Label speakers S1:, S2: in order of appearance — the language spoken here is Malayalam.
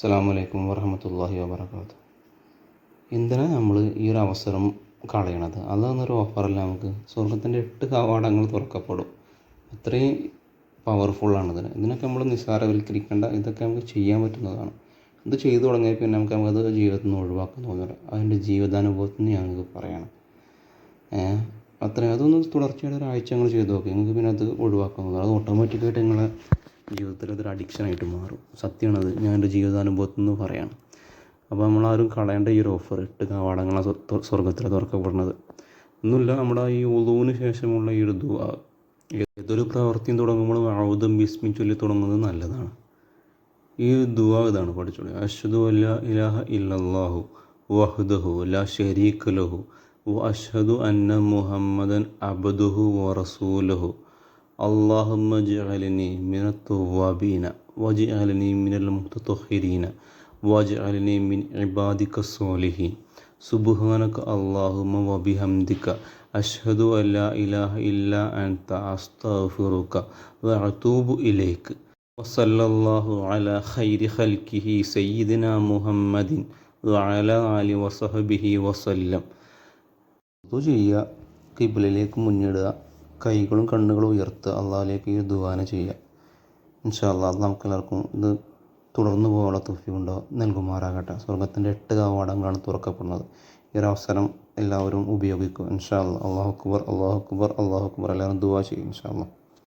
S1: അസ്സാമലൈക്കും വറഹമത്തല്ലാഹി വാബർക്കാത്തു എന്തിനാണ് നമ്മൾ ഈ ഒരു അവസരം കളയണത്. അതാണെന്നൊരു ഓഫറല്ല നമുക്ക്? സ്വർഗത്തിന്റെ എട്ട് കവാടങ്ങൾ തുറക്കപ്പെടും. അത്രയും പവർഫുള്ളാണ് ഇതിന്. ഇതിനൊക്കെ നമ്മൾ നിസ്സാരവൽക്കരിക്കേണ്ട ഇതൊക്കെ നമുക്ക് ചെയ്യാൻ പറ്റുന്നതാണ്. ഇത് ചെയ്തു തുടങ്ങിയ പിന്നെ നമുക്ക് നമുക്കത് ജീവിതത്തിൽ നിന്ന് ഒഴിവാക്കാൻ തോന്നില്ല അതിന്റെ ജീവിതാനുഭവത്തിൽ നിന്ന് ഞങ്ങൾക്ക് പറയണം. അത്രയും. അതൊന്ന് തുടർച്ചയായിട്ട് ഒരാഴ്ച നിങ്ങൾ ചെയ്ത് നോക്കി. നിങ്ങൾക്ക് പിന്നെ അത് ഒഴിവാക്കാൻ തോന്നുന്നു അത് ഓട്ടോമാറ്റിക്കായിട്ട് നിങ്ങളെ ജീവിതത്തിൽ അതൊരു അഡിക്ഷനായിട്ട് മാറും. സത്യമാണത്. ഞാൻ എന്റെ ജീവിതാനുഭവത്തിൽ നിന്ന് പറയാണ്. അപ്പോൾ നമ്മളാരും കളയേണ്ട ഈ ഒരു ഓഫർ എട്ട് കവാടങ്ങളാണ് സ്വർഗത്തിൽ തുറക്കപ്പെടുന്നത്. ഒന്നുമില്ല നമ്മുടെ ഈ ഉളുവിന് ശേഷമുള്ള ഈ ഒരു ദുആ ഏതൊരു പ്രവൃത്തിയും തുടങ്ങുമ്പോൾ ഔദം ബിസ്മി ചൊല്ലി തുടങ്ങുന്നത് നല്ലതാണ്. ഈ ദുആ ഇതാണ് പഠിച്ചോളൂ. അഷ്ഹദു അല്ലാ ഇലാഹ ഇല്ലല്ലാഹു വഹ്ദഹു ലാ ഷെരീഖ് ലഹു വഅഷ്ഹദു അന്ന മുഹമ്മദൻ അബ്ദുഹു വറസൂലുഹു اللهم اجعلني من التوابين واجعلني من المتطهرين واجعلني من عبادك الصالحين سبحانك اللهم وبحمدك أشهد أن لا إله إلا أنت أستغفرك وأتوب إليك وصلى الله على خير خلقه سيدنا محمد وعلى آله وصحبه وسلم ഇത് ചെയ്യുക കിബിളിലേക്ക് മുന്നിടുക കൈകളും കണ്ണുകളും ഉയർത്തുക. അള്ളാഹിലേക്ക് ഈ ദുവാന ചെയ്യുക. ഇൻഷാ അള്ളാഹ് നമുക്ക് എല്ലാവർക്കും ഇത് തുടർന്നു പോകാനുള്ള തൊഫി ഉണ്ടോ? നൽകുമാറാകട്ടെ. സ്വർഗത്തിന്റെ എട്ട് കവാടങ്ങളാണ് തുറക്കപ്പെടുന്നത്. ഈ ഒരു അവസരം എല്ലാവരും ഉപയോഗിക്കും ഇൻഷാ അള്ളാഹ് അള്ളാഹു അക്ബർ അള്ളാഹു അക്ബർ അള്ളാഹു അക്ബർ. എല്ലാവരും ദുവാ ചെയ്യും ഇൻഷാ അള്ളാഹ്